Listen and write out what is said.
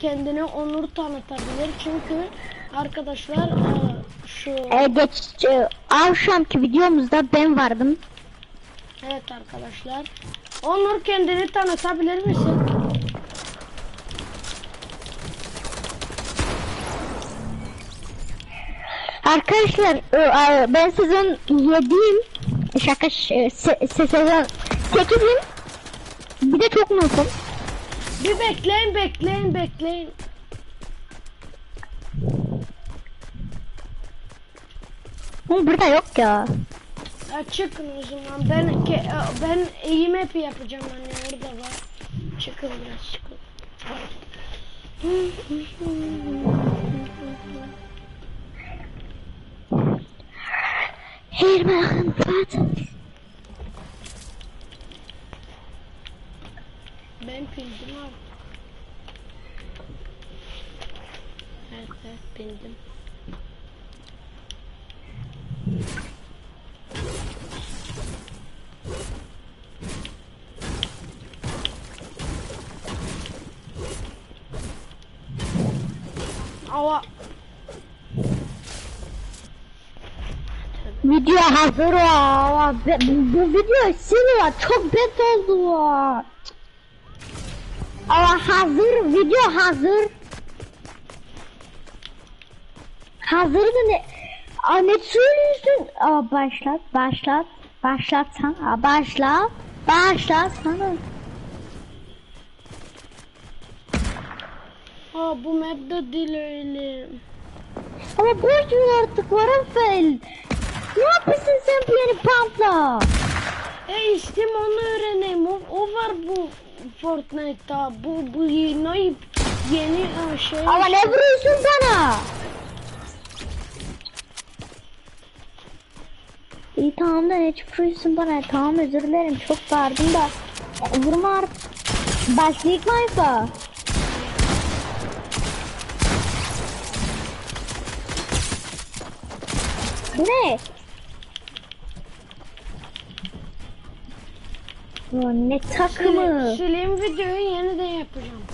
kendini onur tanıtabilir çünkü arkadaşlar e, şu Ee, geç e, akşamki videomuzda ben vardım. evet arkadaşlar Onur kendini tanıtabilir misin? Arkadaşlar e, e, ben sezon 7'yim. Şaka e, se, se, sezon 8'im. Bir de çok noobum. Bir bekleyin bekleyin bekleyin. Oğlum burada yok ya. Ya çıkın o zaman ben ke- ben iyi map yapacağım hani orada var. Çıkın biraz çıkın. Hier machen Vater. Ben pindim abi. Evet evet pindim. Video hazır o. Be- Bu video silva çok bet oldu. Ama hazır video hazır. Hazır da ne? Aa, ne söylüyorsun? Aa, başlat başlat başlat sen. Aa, başlat başlat sana. Aa bu map de değil öyle. Ama boş ver artık Warrenfeld. Ne yapıyorsun sen beni pampla? E istim onu öğreneyim. O, o var bu Fortnite'ta. Bu bu yeni yeni şey. Ama ne vuruyorsun bana? İyi tamam da ne çıkıyorsun bana? Tamam özür dilerim çok bağırdım da. Vurma artık. Başlayık mı Ayfa? Ne? Ne takımı? Sileyim videoyu yeniden yapacağım.